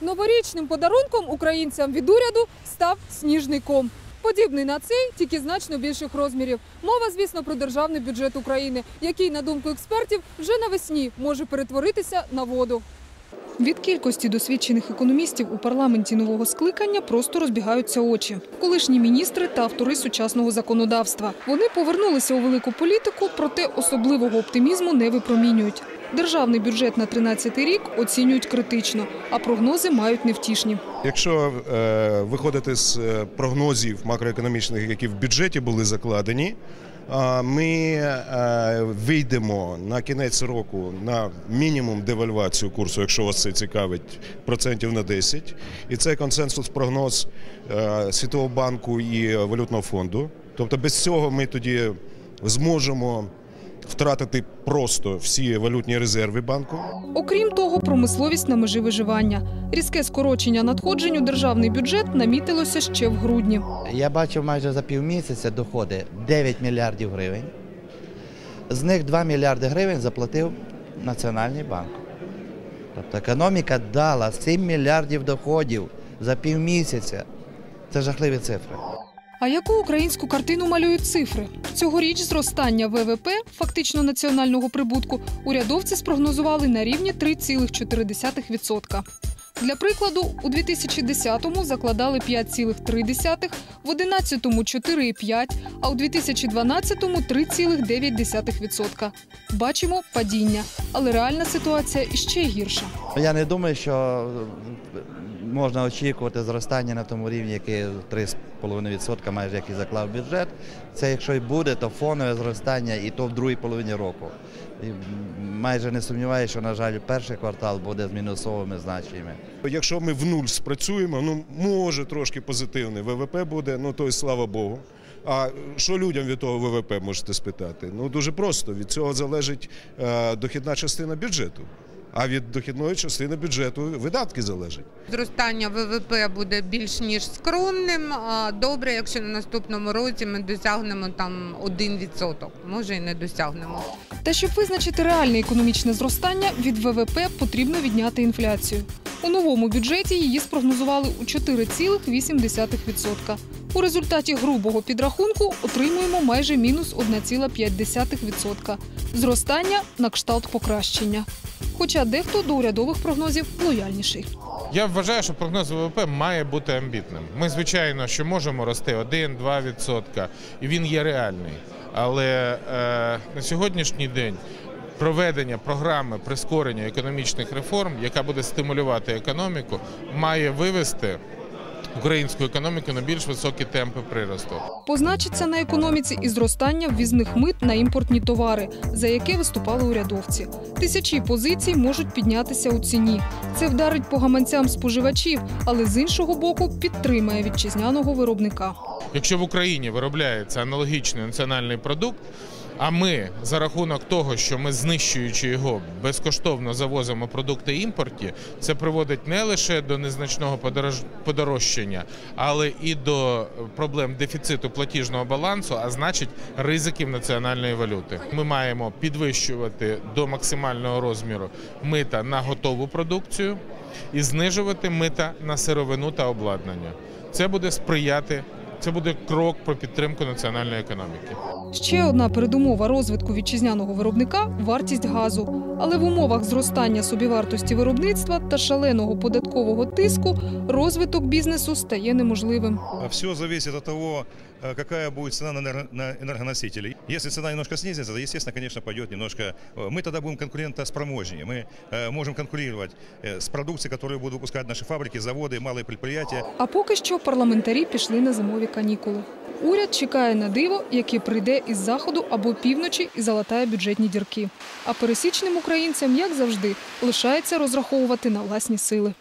Новорічним подарунком українцям від уряду став сніжний ком. Подібний на цей, тільки значно більших розмірів. Мова, звісно, про державний бюджет України, який, на думку експертів, вже навесні може перетворитися на воду. Від кількості досвідчених економістів у парламенті нового скликання просто розбігаються очі. Колишні міністри та автори сучасного законодавства. Вони повернулися у велику політику, проте особливого оптимізму не випромінюють. Державний бюджет на 13 рік оцінюють критично, а прогнози мають невтішні. Якщо е, виходити з е, прогнозів макроекономічних, які в бюджеті були закладені, а, ми е, вийдемо на кінець року на мінімум девальвацію курсу, якщо вас це цікавить, процентів на 10. І це консенсус прогноз е, Світового банку і валютного фонду. Тобто без цього ми тоді зможемо втратити просто всі валютні резерви банку. Окрім того, промисловість на межі виживання. Різке скорочення надходжень у державний бюджет намітилося ще в грудні. Я бачив майже за півмісяця доходи 9 мільярдів гривень. З них 2 мільярди гривень заплатив Національний банк. Тобто економіка дала 7 мільярдів доходів за півмісяця. Це жахливі цифри. А яку українську картину малюють цифри? Цьогоріч зростання ВВП, фактично національного прибутку, урядовці спрогнозували на рівні 3,4%. Для прикладу, у 2010-му закладали 5,3, в 2011-му – 4,5, а у 2012-му – 3,9%. Бачимо падіння, але реальна ситуація іще гірша. Я не думаю, що можна очікувати зростання на тому рівні, який 3,5% майже який заклав бюджет. Це якщо і буде, то фонове зростання і то в другій половині року. І майже не сумніваюся, що, на жаль, перший квартал буде з мінусовими значеннями. Якщо ми в нуль спрацюємо, ну може трошки позитивний ВВП буде, ну то й слава Богу. А що людям від того ВВП можете спитати? Ну дуже просто від цього залежить е, дохідна частина бюджету. А від дохідної частини бюджету видатки залежать. Зростання ВВП буде більш ніж скромним. А Добре, якщо на наступному році ми досягнемо там 1%, може і не досягнемо. Та щоб визначити реальне економічне зростання, від ВВП потрібно відняти інфляцію. У новому бюджеті її спрогнозували у 4,8%. У результаті грубого підрахунку отримуємо майже мінус 1,5%. Зростання на кшталт покращення. Хоча дехто до урядових прогнозів лояльніший. Я вважаю, що прогноз ВВП має бути амбітним. Ми, звичайно, що можемо рости 1-2%, і він є реальний. Але е, на сьогоднішній день проведення програми прискорення економічних реформ, яка буде стимулювати економіку, має вивести українську економіку на більш високі темпи приросту. Позначиться на економіці і зростання ввізних мит на імпортні товари, за яке виступали урядовці. Тисячі позицій можуть піднятися у ціні. Це вдарить по гаманцям споживачів, але з іншого боку підтримає вітчизняного виробника. Якщо в Україні виробляється аналогічний національний продукт, а ми за рахунок того, що ми знищуючи його безкоштовно завозимо продукти імпорті, це приводить не лише до незначного подорож- подорожчання, але і до проблем дефіциту платіжного балансу, а значить ризиків національної валюти. Ми маємо підвищувати до максимального розміру мита на готову продукцію і знижувати мита на сировину та обладнання. Це буде сприяти. Це буде крок про підтримку національної економіки. Ще одна передумова розвитку вітчизняного виробника вартість газу. Але в умовах зростання собівартості виробництва та шаленого податкового тиску розвиток бізнесу стає неможливим. Все залежить від того, какая будет цена на энерго- на энергоносители. Если цена немножко снизится, то, естественно, конечно, пойдет немножко... э, Мы тогда будем конкурентоспроможнее. Мы э, можем конкурировать э, с продукцией, которую будут выпускать наши фабрики, заводы, малые предприятия. А поки що парламентарі пішли на зимові канікули. Уряд чекає на диво, яке прийде із заходу або півночі і залатає бюджетні дірки. А пересічним українцям, як завжди, лишається розраховувати на власні сили.